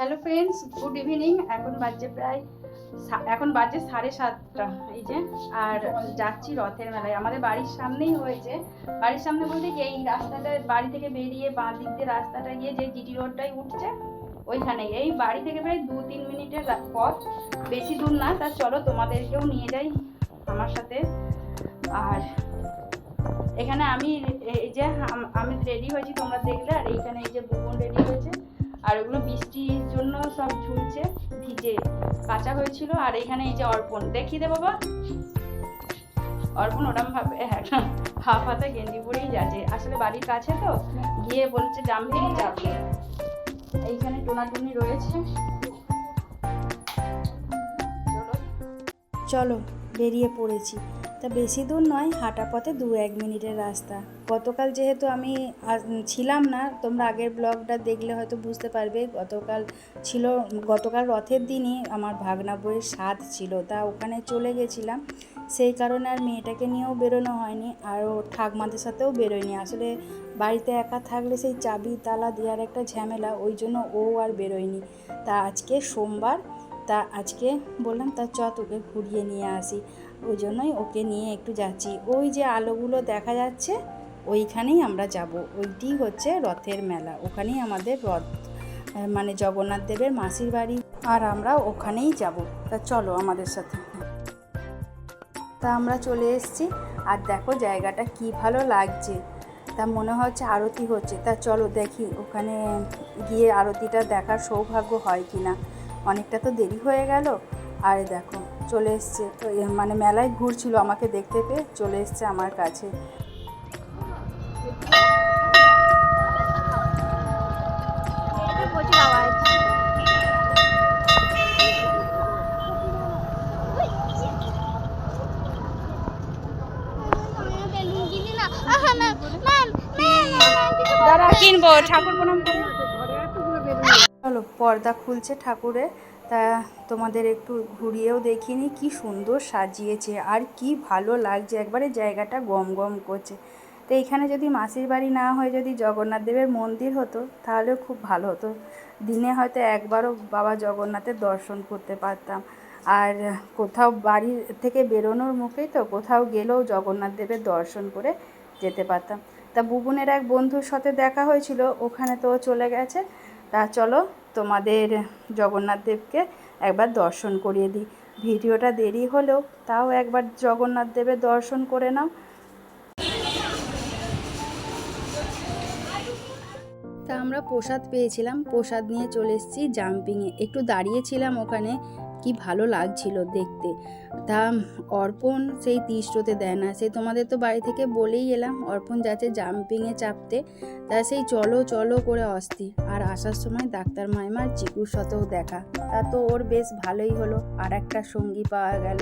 Hello friends good evening এখন বাজছে প্রায় এখন বাজছে সাড়ে সাতটা। এই যে, আর যাচ্ছি রথের মেলায়। আমাদের বাড়ির সামনেই হয়েছে। বাড়ির সামনে বলতে কি, এই রাস্তাটা বাড়ি থেকে বেরিয়ে বাঁ দিক দিয়ে রাস্তাটা গিয়ে যে জিটি রোডটাই উঠছে, ওইখানে। এই বাড়ি থেকে প্রায় দু তিন মিনিটের পথ। বেশি দূর না, তা চলো তোমাদেরকেও নিয়ে যাই আমার সাথে। আর এখানে আমি এই যে, আমি রেডি হয়েছি তোমরা দেখলে। আর এইখানে এই যে বুবন রেডি হয়েছে। আর ওগুলো বৃষ্টির জন্য সব ঝুলছে, ভিজে কাঁচা হয়েছিল। আর এখানে এই যে অর্পণ দেখিয়ে দে বাবা। অর্পণ ওরম ভাবে একটা হাফ হাতে গেঞ্জি পরেই যাচ্ছে। আসলে বাড়ির কাছে তো, গিয়ে বলছে জাম্পিং যাবে। এইখানে টোনাটুনি রয়েছে। চলো, বেরিয়ে পড়েছি। তা বেশি দূর নয়, হাঁটা পথে দু এক মিনিটের রাস্তা। গতকাল যেহেতু আমি ছিলাম না, তোমরা আগের ব্লগটা দেখলে হয়তো বুঝতে পারবে, গতকাল ছিল, গতকাল রথের দিনই আমার ভাগনা বইয়ের স্বাদ ছিল, তা ওখানে চলে গেছিলাম। সেই কারণে আর মেয়েটাকে নিয়েও বেরোনো হয়নি, আর ও ঠাকমাদের সাথেও বেরোয়নি। আসলে বাড়িতে একা থাকলে সেই চাবি, তালা দেওয়ার একটা ঝামেলা, ওই জন্য ও আর বেরোয়নি। তা আজকে সোমবার, তা আজকে বললাম, তা চ, তোকে ঘুরিয়ে নিয়ে আসি। ওই জন্যই ওকে নিয়ে একটু যাচ্ছি। ওই যে আলোগুলো দেখা যাচ্ছে, ওইখানেই আমরা যাব। ওইটি হচ্ছে রথের মেলা। ওখানেই আমাদের রথ মানে জগন্নাথ দেবের মাসির বাড়ি। আর আমরা ওখানেই যাব। তা চলো আমাদের সাথে। তা আমরা চলে এসেছি। আর দেখো জায়গাটা কি ভালো লাগছে। তা মনে হচ্ছে আরতি হচ্ছে। তা চলো দেখি ওখানে গিয়ে আরতিটা দেখার সৌভাগ্য হয় কি না অনেকটা তো দেরি হয়ে গেল। আর দেখো চলে এসছে। তো মানে মেলায় ঘুরছিল আমাকে দেখতে পেয়ে চলে এসছে আমার কাছে। কিনবো ঠাকুর প্রণাম চলো পর্দা খুলছে ঠাকুরে তা তোমাদের একটু ঘুরিয়েও দেখিনি। কি সুন্দর সাজিয়েছে আর কি ভালো লাগছে। একবারে জায়গাটা গম গম করছে। তো এইখানে যদি মাসির বাড়ি না হয়ে, যদি জগন্নাথ দেবের মন্দির হতো, তাহলে খুব ভালো হতো। দিনে হয়তো একবারও বাবা জগন্নাথের দর্শন করতে পারতাম। আর কোথাও বাড়ি থেকে বেরোনোর মুখেই তো কোথাও গেলেও জগন্নাথ দেবের দর্শন করে যেতে পারতাম। তা বুবুনের এক বন্ধুর সাথে দেখা হয়েছিল, ওখানে তো চলে গেছে। তা চলো তোমাদের জগন্নাথদেবকে একবার দর্শন করিয়ে দিই। ভিডিওটা দেরি হলেও তাও একবার জগন্নাথ দেবের দর্শন করে নাও। তা আমরা প্রসাদ পেয়েছিলাম। প্রসাদ নিয়ে চলে এসেছি জাম্পিংয়ে। একটু দাঁড়িয়েছিলাম ওখানে। কি ভালো লাগছিল দেখতে। তা অর্পণ সেই তিষ্টতে দেয় না। সেই তোমাদের তো বাড়ি থেকে বলেই এলাম, অর্পণ যাচ্ছে জাম্পিংয়ে চাপতে। তা সেই চলো চলো করে অস্থির আর আসার সময় ডাক্তার মাইমার চিকুর সাথেও দেখা। তা তো ওর বেশ ভালোই হলো। আর একটা সঙ্গী পাওয়া গেল,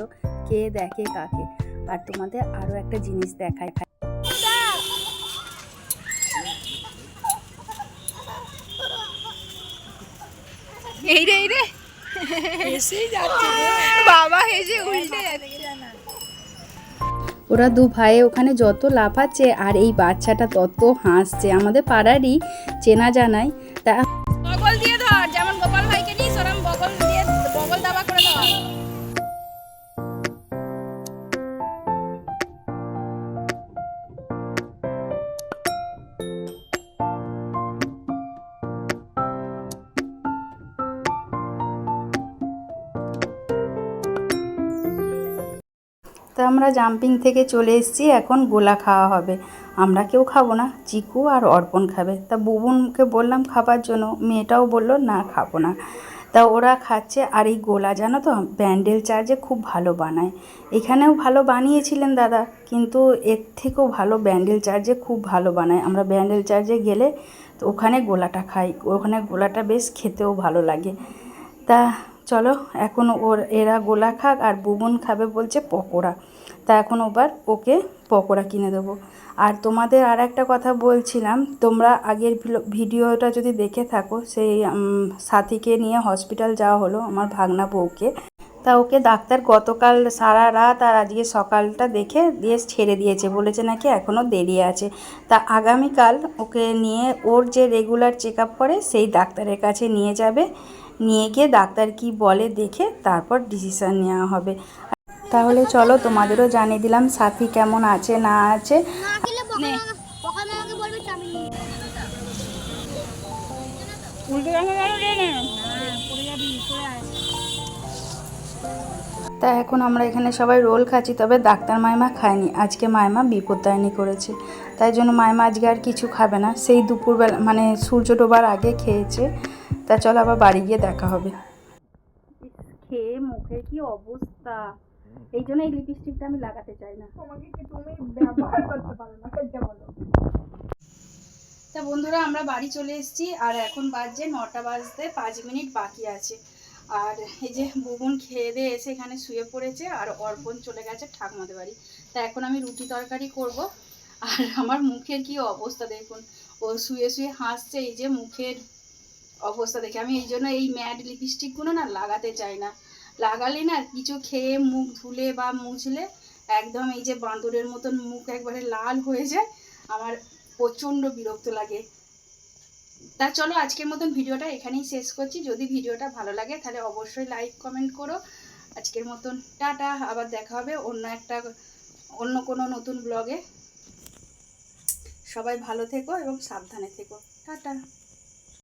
কে দেখে কাকে। আর তোমাদের আরও একটা জিনিস দেখায়। এই রে এই রে। বাবা হেসে উল্টে যাচ্ছে। ওরা দু ভাইয়ে ওখানে যত লাফাচ্ছে আর এই বাচ্চাটা তত হাসছে। আমাদের পাড়ারই চেনা জানাই তা দিয়ে ধর যেমন গোপাল ভাইকে তা আমরা জাম্পিং থেকে চলে এসেছি, এখন গোলা খাওয়া হবে। আমরা কেউ খাব না, চিকু আর অর্পণ খাবে। তা বুবুনকে বললাম খাবার জন্য, মেয়েটাও বলল, না, খাব না। তা ওরা খাচ্ছে, আর এই গোলা জানো তো, ব্যান্ডেল চার্জে খুব ভালো বানায়। এখানেও ভালো বানিয়েছিলেন দাদা, কিন্তু এর থেকেও ভালো ব্যান্ডেল চার্জে খুব ভালো বানায়। আমরা ব্যান্ডেল চার্জে গেলে তো ওখানে গোলাটা খাই, ওখানে গোলাটা বেশ খেতেও ভালো লাগে। তা চলো, এখন ওর, এরা গোলা খাক আর বুবুন খাবে বলছে পকোড়া। তা এখন ওবার ওকে পকোড়া কিনে দেবো। আর তোমাদের আর একটা কথা বলছিলাম, তোমরা আগের ভিডিওটা যদি দেখে থাকো, সেই সাথীকে নিয়ে হসপিটাল যাওয়া হলো, আমার ভাগনা বউকে। তা ওকে ডাক্তার গতকাল সারা রাত আর আজকে সকালটা দেখে দিয়ে ছেড়ে দিয়েছে, বলেছে নাকি এখনও দেরি আছে। তা আগামীকাল ওকে নিয়ে ওর যে রেগুলার চেক আপ করে, সেই ডাক্তারের কাছে নিয়ে যাবে। নিয়ে গিয়ে ডাক্তার কি বলে দেখে তারপর ডিসিশান নেওয়া হবে। তাহলে চলো তোমাদেরও জানিয়ে দিলাম সাথী কেমন আছে না আছে। তা এখন আমরা এখানে সবাই রোল খাচ্ছি তবে ডাক্তার মাইমা খায়নি। আজকে মাইমা বিপত্তায়নি করেছে। তাই জন্য মাইমা আজকে আর কিছু খাবে না। সেই দুপুরবেলা মানে সূর্য ডোবার আগে খেয়েছে। তা চলো আবার বাড়ি গিয়ে দেখা হবে। খেয়ে মুখের কি অবস্থা? এই জন্য এই লিপস্টিকটা আমি লাগাতে চাই না। তা বন্ধুরা আমরা বাড়ি চলে এসেছি আর এখন বাজছে নটা বাজতে পাঁচ মিনিট বাকি আছে। আর এই যে বুবুন খেয়ে দিয়ে এসে এখানে শুয়ে পড়েছে আর অর্পণ চলে গেছে ঠাকুমাদের বাড়ি। তা এখন আমি রুটি তরকারি করব। আর আমার মুখের কি অবস্থা দেখুন। ও শুয়ে শুয়ে হাসছে এই যে মুখের অবস্থা দেখে। আমি এই জন্য এই ম্যাট লিপস্টিকগুলো না লাগাতে চাই না। লাগালে না কিছু খেয়ে মুখ ধুলে বা মুছলে একদম এই যে বাঁদরের মতন মুখ একবারে লাল হয়ে যায়, আমার প্রচণ্ড বিরক্ত লাগে। তা চলো আজকের মতন ভিডিওটা এখানেই শেষ করছি। যদি ভিডিওটা ভালো লাগে তাহলে অবশ্যই লাইক কমেন্ট করো। আজকের মতন টাটা, আবার দেখা হবে অন্য একটা, অন্য কোনো নতুন ব্লগে সবাই ভালো থেকো এবং সাবধানে থেকো। টাটা।